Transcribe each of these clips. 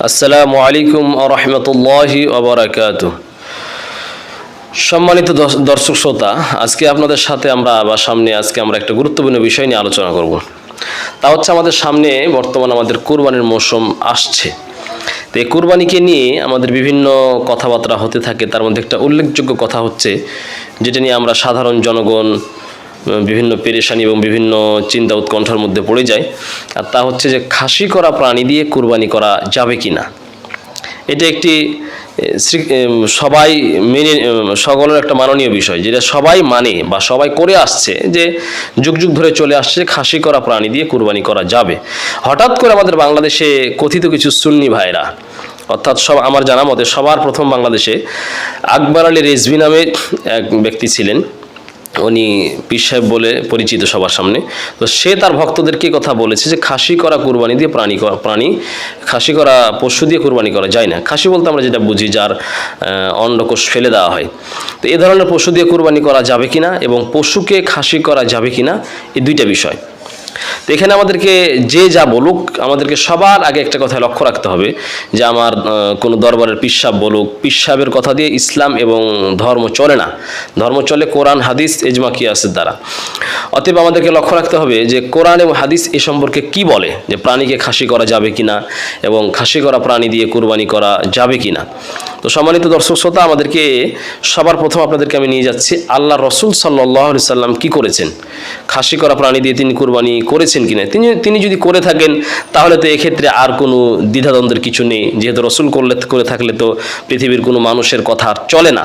আসসালামু আলাইকুম রহমতুল্লাহি ওবরাকাত সম্মানিত দর্শ- দর্শক শ্রোতা, আজকে আপনাদের সাথে আমরা বা সামনে, আজকে আমরা একটা গুরুত্বপূর্ণ বিষয় নিয়ে আলোচনা করব। তা হচ্ছে আমাদের সামনে বর্তমান আমাদের কোরবানির মৌসুম আসছে। তো এই কোরবানিকে নিয়ে আমাদের বিভিন্ন কথাবার্তা হতে থাকে। তার মধ্যে একটা উল্লেখযোগ্য কথা হচ্ছে, যেটা নিয়ে আমরা সাধারণ জনগণ বিভিন্ন পেরেশানি এবং বিভিন্ন চিন্তা উৎকণ্ঠার মধ্যে পড়ে যায়। আর তা হচ্ছে যে খাসি করা প্রাণী দিয়ে কুরবানি করা যাবে কি না এটা একটি সবাই মেনে সকলের একটা মাননীয় বিষয়, যেটা সবাই মানে বা সবাই করে আসছে যে যুগ যুগ ধরে চলে আসছে খাসি করা প্রাণী দিয়ে কুরবানি করা যাবে। হঠাৎ করে আমাদের বাংলাদেশে কথিত কিছু সুন্নি ভাইরা, অর্থাৎ সব আমার জানা মতে সবার প্রথম বাংলাদেশে আকবর আলী রেজভি নামে এক ব্যক্তি ছিলেন। উনি পীর সাহেব বলে পরিচিত সবার সামনে। তো সে তার ভক্তদেরকে কথা বলেছে যে, খাসি করা কুরবানি দিয়ে প্রাণী করা- প্রাণী, খাসি করা পশু দিয়ে কুরবানি করা যায় না। খাসি বলতে আমরা যেটা বুঝি, যার অন্ডকোষ ফেলে দেওয়া হয়। তো এ ধরনের পশু দিয়ে কুরবানি করা যাবে কি না এবং পশুকে খাসি করা যাবে কি না এই দুইটা বিষয়। তো এখানে আমাদেরকে যে যা বলুক, আমাদেরকে সবার আগে একটা কথা লক্ষ্য রাখতে হবে যে আমার কোনো দরবারের পিসাব বলুক পিসাবের কথা দিয়ে ইসলাম এবং ধর্ম চলে না। ধর্ম চলে কোরআন, হাদিস এজমা কিয়াসের দ্বারা। অতএব আমাদেরকে লক্ষ্য রাখতে হবে যে কোরআন এবং হাদিস এ সম্পর্কে কি বলে, যে প্রাণীকে খাসি করা যাবে কিনা এবং খাসি করা প্রাণী দিয়ে কুরবানি করা যাবে কিনা। তো সম্মানিত দর্শক শ্রোতা, আমাদেরকে সবার প্রথম আপনাদেরকে আমি নিয়ে যাচ্ছি আল্লাহ রসুল সাল্লাহ সাল্লাম কি করেছেন? খাসি করা প্রাণী দিয়ে তিনি কোরবানি করেছেন কিনা? তিনি তিনি যদি করে থাকেন, তাহলে তো এক্ষেত্রে আর কোনো দ্বিধাদ্বন্দ্বের কিছু নেই। যেহেতু রসুল করলে, করে থাকলে তো পৃথিবীর কোনো মানুষের কথা আর চলে না।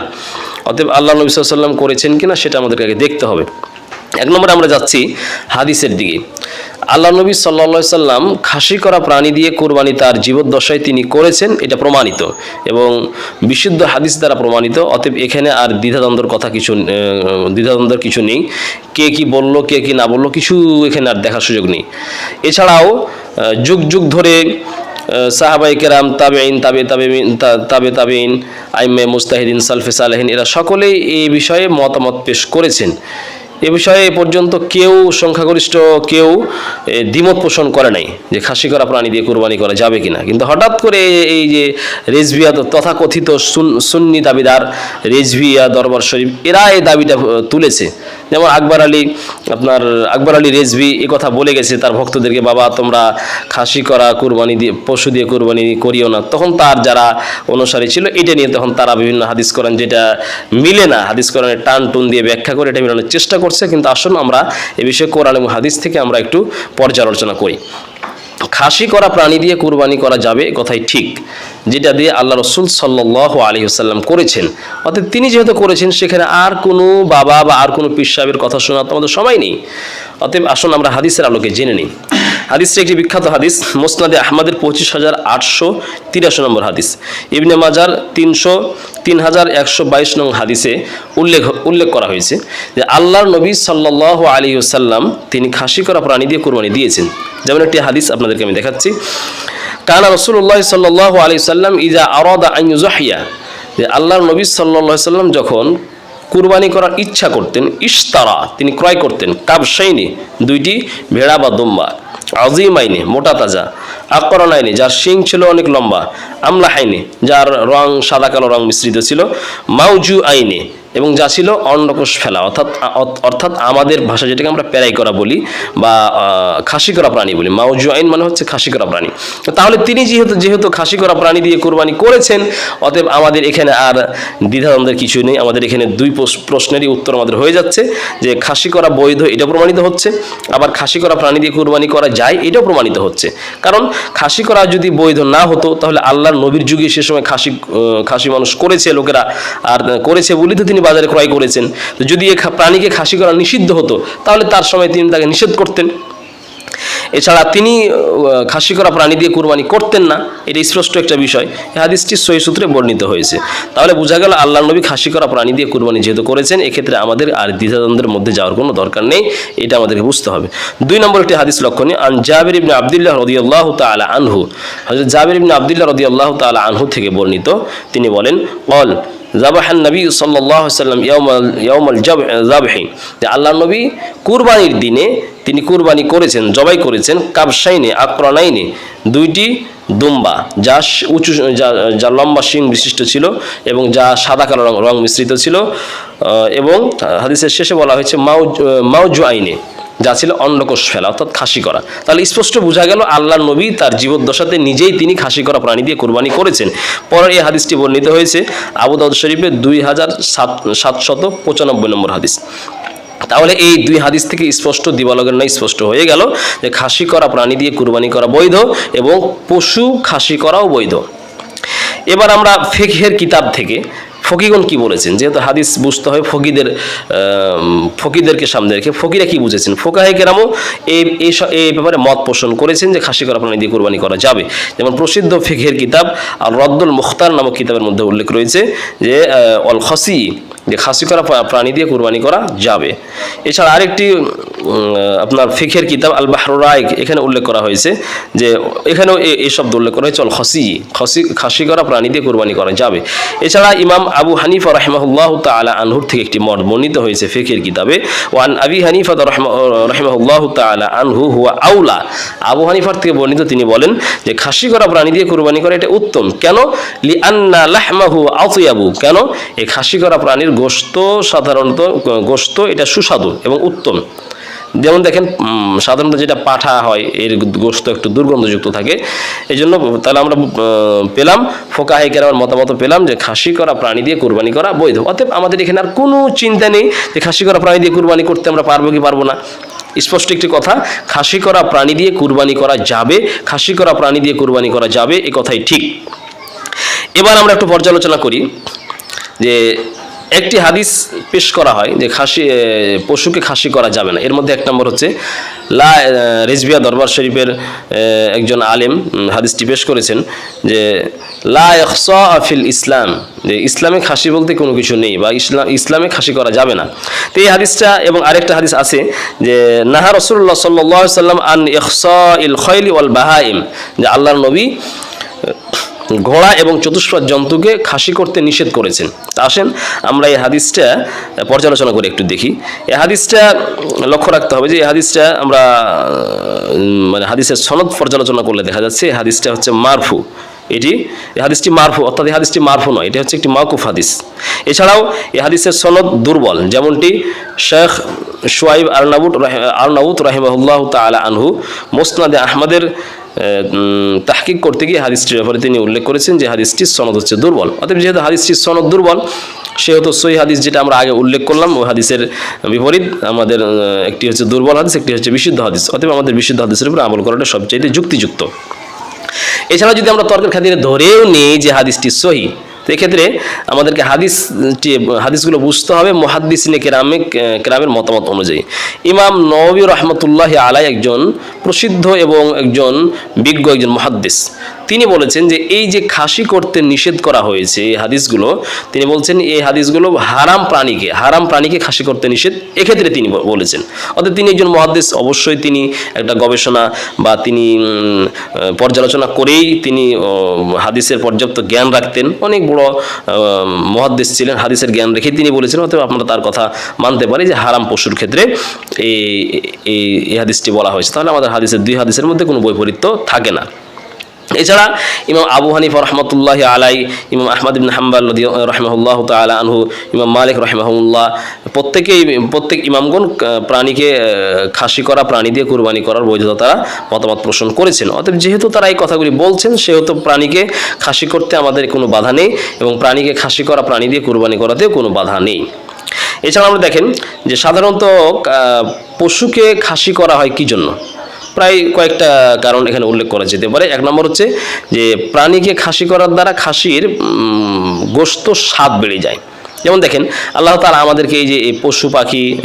অতএব আল্লাহ নবী সাল্লাম করেছেন কিনা, সেটা আমাদেরকে দেখতে হবে। এক নম্বরে আমরা যাচ্ছি হাদিসের দিকে। আল্লাহ নবী সাল্লা সাল্লাম খাসি করা প্রাণী দিয়ে কোরবানি তার জীবদ্দশায় তিনি করেছেন, এটা প্রমাণিত এবং বিশুদ্ধ হাদিস দ্বারা প্রমাণিত, অতএব এখানে আর দ্বিধাদ্বন্দ্বের কথা কিছু দ্বিধাদ্বন্দ্বের কিছু নেই। কে কি বলল, কে কি না বলল, কিছু এখানে আর দেখার সুযোগ নেই। এছাড়াও যুগ যুগ ধরে সাহাবাই কেরাম তাবেইন তাবে তাবে তাবে তাবেইন আইমে মুস্তাহিদিন, সালফে সালেহিন, এরা সকলেই এই বিষয়ে মতামত পেশ করেছেন। এ বিষয়ে এ পর্যন্ত কেউ সংখ্যাগরিষ্ঠ কেউ দ্বিমত পোষণ করে নাই যে খাসি করা প্রাণী দিয়ে কুরবানি করা যাবে কিনা। কিন্তু হঠাৎ করে এই- যে রেজভিয়া তথাকথিত সুন- সুন্নি দাবিদার রেজভিয়া দরবার শরীফ, এরা এই দাবিটা তুলেছে। যেমন আকবর আলী, আপনার আকবর আলী রেজভি এ কথা বলে গেছে, তার ভক্তদেরকে, বাবা, তোমরা খাসি করা, কুরবানি দিয়ে, পশু দিয়ে কুরবানি করিও না। তখন তার যারা অনুসারী ছিল, এটা নিয়ে তখন তারা বিভিন্ন হাদিস কোরআন যেটা মিলে না, হাদিস কোরআনের টান টুন দিয়ে ব্যাখ্যা করে এটা মেলানোর চেষ্টা করছে। কিন্তু আসুন আমরা এ বিষয়ে কোরআন এবং হাদিস থেকে আমরা একটু পর্যালোচনা করি। খাসি করা, প্রাণী দিয়ে কুরবানি করা যাবে কথাই ঠিক, যেটা দিয়ে আল্লাহ রসুল সাল্লাহ আলী করেছেন। অর্থাৎ তিনি যেহেতু করেছেন, সেখানে আর কোনো বাবা বা আর কোনো পিসাবের কথা শোনার তো আমাদের সময় নেই। অতএব আসুন আমরা হাদিসের আলোকে জেনে নিই। হাদিসটি একটি বিখ্যাত হাদিস, মোসনাদে আহমদের পঁচিশ হাজার আটশো তিরাশি নম্বর হাদিস। ইবনে মাজার তিনশো, তিন হাজার একশো বাইশ নং হাদিসে উল্লেখ উল্লেখ করা হয়েছে যে আল্লাহর নবী সাল্লাহ আলী সাল্লাম তিনি খাসি করা প্রাণী দিয়ে কুরবানি দিয়েছেন। যেমন একটি হাদিস আপনাদেরকে আমি দেখাচ্ছি। কানা রসুল্লাহ সাল্লাহ আলী সাল্লাম ইজা আরদা আইনুজাহিয়া যে আল্লাহর নবী সাল্লাহ সাল্লাম যখন কুরবানি করার ইচ্ছা করতেন, ইশতারা তিনি ক্রয় করতেন কাবসাইনি দুইটি ভেড়া বা দম্বা। আজিম আইনে, মোটা তাজা। আকরণ আইনে, যার শিং ছিল অনেক লম্বা। আমলা আইনে, যার রং সাদা কালো রং মিশ্রিত ছিল। মাউজু আইনে এবং যা ছিল অন্ডকোষ ফেলা, অর্থাৎ অর্থাৎ আমাদের ভাষা যেটাকে আমরা প্যারাই করা বলি বা খাসি করা প্রাণী বলি মাউজু আইন মানে হচ্ছে খাসি করা প্রাণী। তাহলে তিনি যেহেতু যেহেতু খাসি করা প্রাণী দিয়ে কোরবানি করেছেন, অতএব আমাদের এখানে আর দ্বিধাদ্বন্দ্বের কিছু নেই, আমাদের এখানে দুই প্রশ্নেরই উত্তর আমাদের হয়ে যাচ্ছে, যে খাসি করা বৈধ এটা প্রমাণিত হচ্ছে, আবার খাসি করা প্রাণী দিয়ে কোরবানি করা যায়, এটাও প্রমাণিত হচ্ছে। কারণ খাসি করা যদি বৈধ না হতো, তাহলে আল্লাহর নবীর যুগে সে সময় খাসি খাসি মানুষ করেছে, লোকেরা আর করেছে বলেই তো তিনি বাজারে ক্রয় করেছেন। তো যদি এ প্রাণীকে খাসি করা নিষিদ্ধ হতো, তাহলে তার সময় তিনি তাকে নিষেধ করতেন। এছাড়া তিনি খাসি করা প্রাণী দিয়ে কুরবানি করতেন না, এটা স্পষ্ট একটা বিষয়। এই হাদিসটি সহি সূত্রে বর্ণিত হয়েছে। তাহলে বোঝা গেল আল্লাহ নবী খাসি করা প্রাণী দিয়ে কুরবানি যেহেতু করেছেন, এক্ষেত্রে আমাদের আর দ্বিধাদ্বন্দ্বের মধ্যে যাওয়ার কোনো দরকার নেই, এটা আমাদেরকে বুঝতে হবে। দুই নম্বর একটি হাদিস লক্ষণীয়, আন জাবির ইবনে আবদুল্লাহ রদিয়াল্লাহ তালা আনহু হজরত জাবির ইবনে আবদুল্লাহ রদিয়াল্লাহ তালা আনহু থেকে বর্ণিত। তিনি বলেন অল জাবাহান নবী সাল্লাহ সাল্লাম ইয়াউমাল ইয়াউমাল জাবহি আল্লাহ নবী কুরবানির দিনে তিনি কুরবানি করেছেন, জবাই করেছেন কাবসাইনে আক্রনাইনে দুইটি দুম্বা যা উঁচু যা যা লম্বা শিং বিশিষ্ট ছিল এবং যা সাদা কালো রং রং মিশ্রিত ছিল। এবং হাদিসের শেষে বলা হয়েছে মাউজ মাউজু আইনে। যা ছিল অন্ডকোষ ফেলা, অর্থাৎ খাসি করা। তাহলে স্পষ্ট বোঝা গেল আল্লাহ নবী তার জীবদ্দশাতে নিজেই তিনি খাসি করা প্রাণী দিয়ে কোরবানি করেছেন। পরে এই হাদিসটি বর্ণিত হয়েছে আবু দাউদ শরীফে দুই হাজার সাত সাতশত পঁচানব্বই নম্বর হাদিস। তাহলে এই দুই হাদিস থেকে স্পষ্ট, দিবালগের নয় স্পষ্ট হয়ে গেল যে খাসি করা প্রাণী দিয়ে কুরবানি করা বৈধ এবং পশু খাসি করাও বৈধ। এবার আমরা ফেকহের কিতাব থেকে ফকিগণ কি বলেছেন? যেহেতু হাদিস বুঝতে হয় ফকিদের ফকিদেরকে সামনে রেখে। ফকিরা কি বুঝেছেন? ফোকাহে কেরামও এই এই ব্যাপারে মত পোষণ করেছেন যে খাসি করা প্রাণী দিয়ে কোরবানি করা যাবে। যেমন প্রসিদ্ধ ফিঘের কিতাব আর রদ্দুল মুখতার নামক কিতাবের মধ্যে উল্লেখ রয়েছে যে অল খসি যে খাসি করা প্রাণী দিয়ে কুরবানি করা যাবে। এছাড়া আরেকটি আপনার ফিখের কিতাব আল বাহরুর রায়ক এখানে উল্লেখ করা হয়েছে যে এখানেও এই শব্দ উল্লেখ করা হয়েছে অল খসি খসি, খাসি করা প্রাণী দিয়ে কুরবানি করা যাবে। এছাড়া ইমাম আবু হানিফা রহমাহুল্লাহ তাআলা আনহুর থেকে একটি মত বর্ণিত হয়েছে ফিখের কিতাবে ওয়ান আবি হানিফা রহমাহুল্লাহ তাআলা আনহু হুয়া আউলা। আবু হানিফার থেকে বর্ণিত তিনি বলেন যে খাসি করা প্রাণী দিয়ে কুরবানি করা এটা উত্তম। কেন? লি আন্না লাহমাহু আতিয়াবু। কেন? এই খাসি করা প্রাণীর গোশত সাধারণত, গোশত এটা সুস্বাদু এবং উত্তম। যেমন দেখেন সাধারণত যেটা পাঠা হয়, এর গোশত একটু দুর্গন্ধযুক্ত থাকে। এই জন্য তাহলে আমরা পেলাম ফোকা হাইকের আমার মতামত পেলাম যে খাসি করা, প্রাণী দিয়ে কুরবানি করা বৈধ। অতএব আমাদের এখানে আর কোনো চিন্তা নেই যে খাসি করা, প্রাণী দিয়ে কুরবানি করতে আমরা পারব কি পারব না। স্পষ্ট একটি কথা, খাসি করা, প্রাণী দিয়ে কুরবানি করা যাবে, খাসি করা, প্রাণী দিয়ে কুরবানি করা যাবে, এ কথাই ঠিক। এবার আমরা একটু পর্যালোচনা করি যে একটি হাদিস পেশ করা হয় যে খাসি পশুকে খাসি করা যাবে না। এর মধ্যে এক নম্বর হচ্ছে, লা রেজবিয়া দরবার শরীফের একজন আলেম হাদিসটি পেশ করেছেন যে, লা ইখসা ফিল ইসলাম, যে ইসলামে খাসি বলতে কোনো কিছু নেই বা ইসলাম ইসলামে খাসি করা যাবে না। তো এই হাদিসটা এবং আরেকটা হাদিস আছে যে, নাহা রসুল্লাহ সাল্লাহ সাল্লাম আন ইখসা ইল খৈলি ওয়াল বাহাইম, যে আল্লাহর নবী ঘোড়া এবং চতুষ্পদ জন্তুকে খাসি করতে নিষেধ করেছেন। তা আসেন, আমরা এই হাদিসটা পর্যালোচনা করে একটু দেখি। এই হাদিসটা লক্ষ্য রাখতে হবে যে, এই হাদিসটা আমরা মানে হাদিসের সনদ পর্যালোচনা করলে দেখা যাচ্ছে, এই হাদিসটা হচ্ছে মারফু। এটি, এই হাদিসটি মারফু, অর্থাৎ এই হাদিসটি মারফু নয়, এটি হচ্ছে একটি মাকুফ হাদিস। এছাড়াও এই হাদিসের সনদ দুর্বল, যেমনটি শেখ সোয়াইব আরনাবুট আরনাউত রাহিমাহুল্লাহ তালা আনহু, মোসনাদে আহমদের তাহকিক করতে গিয়ে হাদিসটির ব্যাপারে তিনি উল্লেখ করেছেন যে হাদিসটির সনদ হচ্ছে দুর্বল। অতএব যেহেতু হাদিসটির সনদ দুর্বল, সেহেতু সই হাদিস যেটা আমরা আগে উল্লেখ করলাম, ওই হাদিসের বিপরীত আমাদের একটি হচ্ছে দুর্বল হাদিস, একটি হচ্ছে বিশুদ্ধ হাদিস। অতএব আমাদের বিশুদ্ধ হাদিসের উপরে আমল করাটা সবচেয়ে যুক্তিযুক্ত। এছাড়া যদি আমরা তর্কের খাতিরে ধরেও নিই যে হাদিসটি সহি তো এক্ষেত্রে আমাদেরকে হাদিস হাদিসগুলো বুঝতে হবে, মহাদ্দিসিনে কেরামে, কেরামের মতামত অনুযায়ী। ইমাম নবী রহমতুল্লাহ আলাই একজন প্রসিদ্ধ এবং একজন বিজ্ঞ একজন মহাদ্দিস। তিনি বলেছেন যে এই যে খাসি করতে নিষেধ করা হয়েছে এই হাদিসগুলো, তিনি বলছেন এই হাদিসগুলো হারাম প্রাণীকে হারাম প্রাণীকে খাসি করতে নিষেধ। এক্ষেত্রে তিনি বলেছেন। অর্থাৎ তিনি একজন মহাদেশ অবশ্যই তিনি একটা গবেষণা বা তিনি পর্যালোচনা করেই তিনি হাদিসের পর্যাপ্ত জ্ঞান রাখতেন। অনেক বড় মহাদেশ ছিলেন, হাদিসের জ্ঞান রেখে তিনি বলেছেন, অতএব আমরা তার কথা মানতে পারি যে হারাম পশুর ক্ষেত্রে এই এই হাদিসটি বলা হয়েছে। তাহলে আমাদের হাদিসের দুই হাদিসের মধ্যে কোনো বৈপরীত্য থাকে না। এছাড়া ইমাম আবু হানিফ রহমতুল্লাহ আলাই ইমাম আহমদ ইবিন হাম্বাল রহমাহুল্লাহ তালা আনহু, ইমাম মালিক রহমাহুল্লাহ, প্রত্যেকেই, প্রত্যেক ইমামগণ প্রাণীকে খাসি করা, প্রাণী দিয়ে কুরবানি করার বৈধতা তারা মতামত পোষণ করেছেন। অতএব যেহেতু তারা এই কথাগুলি বলছেন, সেহেতু প্রাণীকে খাসি করতে আমাদের কোনো বাধা নেই এবং প্রাণীকে খাসি করা, প্রাণী দিয়ে কুরবানি করাতেও কোনো বাধা নেই। এছাড়া আমরা দেখেন যে সাধারণত পশুকে খাসি করা হয় কি জন্য? প্রায় কয়েকটা কারণ এখানে উল্লেখ করা যেতে পারে। এক নম্বর হচ্ছে যে প্রাণীকে খাসি করার দ্বারা খাসির গোস্ত স্বাদ বেড়ে যায়। যেমন দেখেন, আল্লাহ তালা আমাদেরকে এই যে পশু পাখি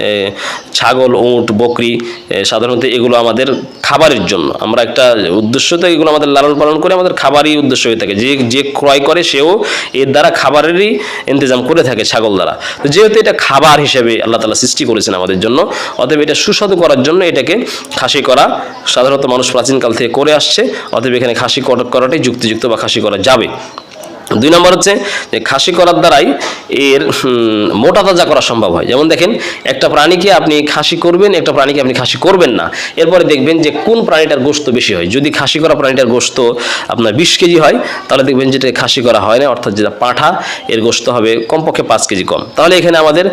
ছাগল, উঁট, বকরি সাধারণত এগুলো আমাদের খাবারের জন্য। আমরা একটা উদ্দেশ্য তো এগুলো আমাদের লালন পালন করে আমাদের খাবারই উদ্দেশ্য হয়ে থাকে। যে যে ক্রয় করে সেও এর দ্বারা খাবারেরই ইন্তজাম করে থাকে ছাগল দ্বারা। তো যেহেতু এটা খাবার হিসেবে আল্লাহ তালা সৃষ্টি করেছেন আমাদের জন্য, অতএব এটা সুস্বাদু করার জন্য এটাকে খাসি করা সাধারণত মানুষ প্রাচীনকাল থেকে করে আসছে, অতএব এখানে খাসি করা- করাটাই যুক্তিযুক্ত বা খাসি করা যাবে। দুই নম্বর হচ্ছে যে খাসি করার দ্বারাই এর মোটা তাজা করা সম্ভব হয়। যেমন দেখেন, একটা প্রাণীকে আপনি খাসি করবেন, একটা প্রাণীকে আপনি খাসি করবেন না। এরপরে দেখবেন যে কোন প্রাণীটার গোস্ত বেশি হয়। যদি খাসি করা প্রাণীটার গোস্ত আপনার বিশ কেজি হয়, তাহলে দেখবেন যেটা খাসি করা হয় না, অর্থাৎ যেটা পাঠা, এর গোস্ত হবে কমপক্ষে পাঁচ কেজি কম। তাহলে এখানে আমাদের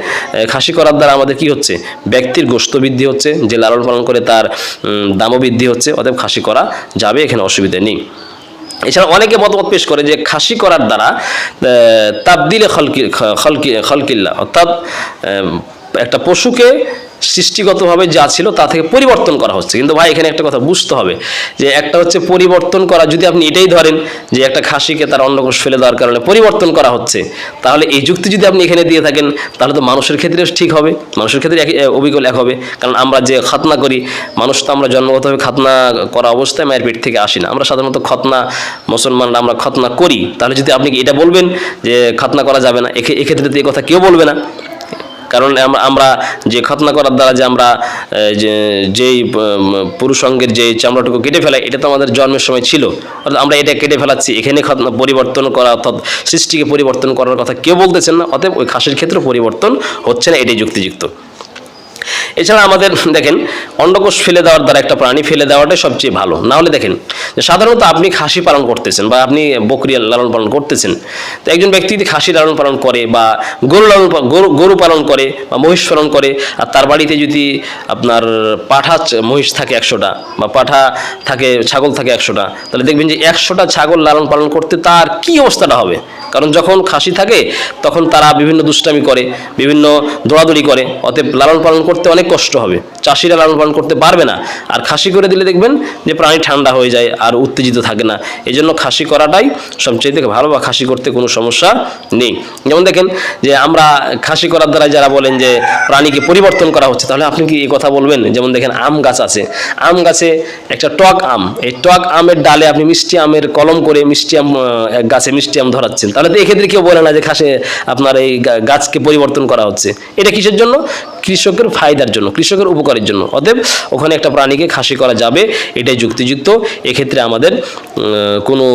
খাসি করার দ্বারা আমাদের কি হচ্ছে? ব্যক্তির গোস্ত বৃদ্ধি হচ্ছে, যে লালন পালন করে তার দামও বৃদ্ধি হচ্ছে, অতএব খাসি করা যাবে, এখানে অসুবিধা নেই। এছাড়া অনেকে মতামত পেশ করে যে খাসি করার দ্বারা তাবদিলে খলকি খলকি খলকিল্লা, অর্থাৎ একটা পশুকে সৃষ্টিগতভাবে যা ছিল তা থেকে পরিবর্তন করা হচ্ছে। কিন্তু ভাই এখানে একটা কথা বুঝতে হবে যে একটা হচ্ছে পরিবর্তন করা যদি আপনি এটাই ধরেন যে একটা খাসিকে তার অন্নকোষ ফেলে দেওয়ার কারণে পরিবর্তন করা হচ্ছে তাহলে এই যুক্তি যদি আপনি এখানে দিয়ে থাকেন তাহলে তো মানুষের ক্ষেত্রে ঠিক হবে। মানুষের ক্ষেত্রে আহ, অবিকল এক হবে। কারণ আমরা যে খতনা করি মানুষ তো আমরা জন্মগতভাবে খতনা করা অবস্থায় মায়ের পেট থেকে আসি না। আমরা সাধারণত খতনা মুসলমানরা আমরা খতনা করি। তাহলে যদি আপনি এটা বলবেন যে খতনা করা যাবে না এক্ষে- এক্ষেত্রে তো এই কথা কেউ বলবে না। কারণ আম- আমরা যে খতনা করার দ্বারা যে আমরা যেই পুরুষঙ্গের যে চামড়াটুকু কেটে ফেলাই, এটা তো আমাদের জন্মের সময় ছিল। অর্থাৎ আমরা এটা কেটে ফেলাচ্ছি। এখানে খতনা পরিবর্তন করা, অর্থাৎ সৃষ্টিকে পরিবর্তন করার কথা কেউ বলতেছেন না, অতএব ওই খাসের ক্ষেত্রে পরিবর্তন হচ্ছে না, এটাই যুক্তিযুক্ত। এছাড়া আমাদের, দেখেন, অন্ডকোষ ফেলে দেওয়ার দ্বারা একটা প্রাণী ফেলে দেওয়াটাই সবচেয়ে ভালো। না হলে দেখেন সাধারণত আপনি খাসি পালন করতেছেন বা আপনি বকরি লালন পালন করতেছেন, তো একজন ব্যক্তি যদি খাসি লালন পালন করে বা গরু লালন গরু গরু পালন করে বা মহিষ পালন করে, আর তার বাড়িতে যদি আপনার পাঠা মহিষ থাকে একশোটা বা পাঠা থাকে, ছাগল থাকে একশোটা, তাহলে দেখবেন যে একশোটা ছাগল লালন পালন করতে তার কি অবস্থাটা হবে? কারণ যখন খাসি থাকে, তখন তারা বিভিন্ন দুষ্টামি করে, বিভিন্ন দৌড়াদৌড়ি করে, অতএব লালন পালন করতে অনেক কষ্ট হবে। চাষিরা লালন পালন করতে পারবে না। আর খাসি করে দিলে দেখবেন যে প্রাণী ঠান্ডা হয়ে যায় আর উত্তেজিত থাকে না। এই জন্য খাসি করাটাই সবচেয়ে থেকে ভালো বা খাসি করতে কোনো সমস্যা নেই। যেমন দেখেন যে আমরা খাসি করার দ্বারা যারা বলেন যে প্রাণীকে পরিবর্তন করা হচ্ছে, তাহলে আপনি কি এই কথা বলবেন? যেমন দেখেন আম গাছ আছে। আম গাছে একটা টক আম, এই টক আমের ডালে আপনি মিষ্টি আমের কলম করে মিষ্টি আম গাছে মিষ্টি আম ধরাচ্ছেন। তাহলে তো এক্ষেত্রে কেউ বলে না যে খাসে আপনার এই গাছকে পরিবর্তন করা হচ্ছে। এটা কিসের জন্য? কৃষকের ফায়দার জন্য, কৃষকের উপকারের জন্য। অতএব ওখানে একটা প্রাণীকে খাসি করা যাবে, এটাই যুক্তিযুক্ত। এক্ষেত্রে আমাদের কোনো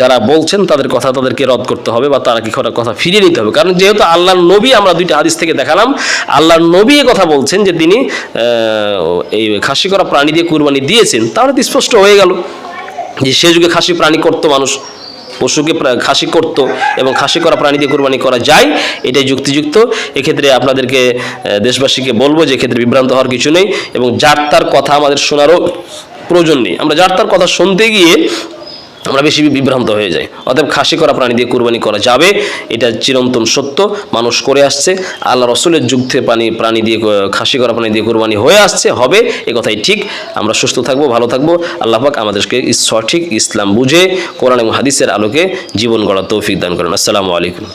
যারা বলছেন তাদের কথা তাদেরকে রদ করতে হবে বা তারা কি কথা ফিরিয়ে নিতে হবে। কারণ যেহেতু আল্লাহর নবী আমরা দুইটা হাদিস থেকে দেখালাম, আল্লাহর নবী কথা বলছেন যে তিনি এই খাসি করা প্রাণী দিয়ে কুরবানি দিয়েছেন, তাহলে স্পষ্ট হয়ে গেল যে সে যুগে খাসি প্রাণী করতো মানুষ। পশুকে খাসি করত এবং খাসি করা, প্রাণী দিয়ে কোরবানি করা যায়, এটাই যুক্তিযুক্ত। এক্ষেত্রে আপনাদেরকে দেশবাসীকে বলব যে ক্ষেত্রে বিভ্রান্ত হওয়ার কিছু নেই এবং যার তার কথা আমাদের শোনারও প্রয়োজন নেই। আমরা যার তার কথা শুনতে গিয়ে আমরা বেশি বিভ্রান্ত হয়ে যাই। অতএব খাসি করা, প্রাণী দিয়ে কুরবানি করা যাবে। এটা চিরন্তন সত্য, মানুষ করে আসছে। আল্লাহ রসুলের যুদ্ধে প্রাণী প্রাণী দিয়ে খাসি করা, প্রাণী দিয়ে কুরবানি হয়ে আসছে, হবে, এ কথাই ঠিক। আমরা সুস্থ থাকব, ভালো থাকব। আল্লাহ পাক আমাদেরকে সঠিক ইসলাম বুঝে, কোরআন এবং হাদিসের আলোকে জীবন গড়া তৌফিক দান করেন। আসসালামু আলাইকুম।